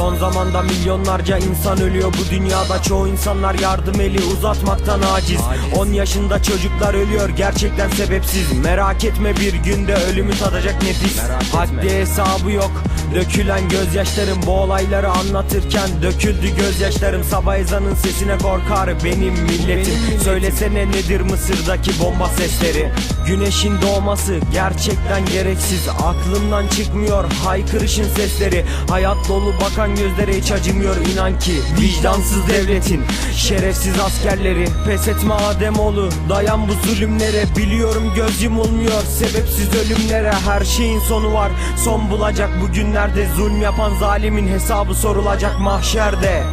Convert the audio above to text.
Son zamanda milyonlarca insan ölüyor. Bu dünyada Çoğu insanlar yardım eli uzatmaktan aciz. 10 yaşında çocuklar ölüyor. Gerçekten sebepsiz. Merak etme bir günde ölümü tadacak nefis. Haddi hesabı yok. Dökülen gözyaşlarım bu olayları anlatırken Döküldü gözyaşlarım. Sabah ezanın sesine korkar benim milletim. Söylesene nedir Mısır'daki bomba sesleri? Güneşin doğması gerçekten gereksiz. Aklımdan çıkmıyor haykırışın sesleri. Hayat dolu bakan gözlere hiç acımıyor inan ki. Vicdansız devletin şerefsiz askerleri. Pes etme Ademoğlu dayan bu zulümlere. Biliyorum göz yumulmuyor sebepsiz ölümlere. Her şeyin sonu var son bulacak. Bugünlerde Zulm yapan zalimin hesabı sorulacak mahşerde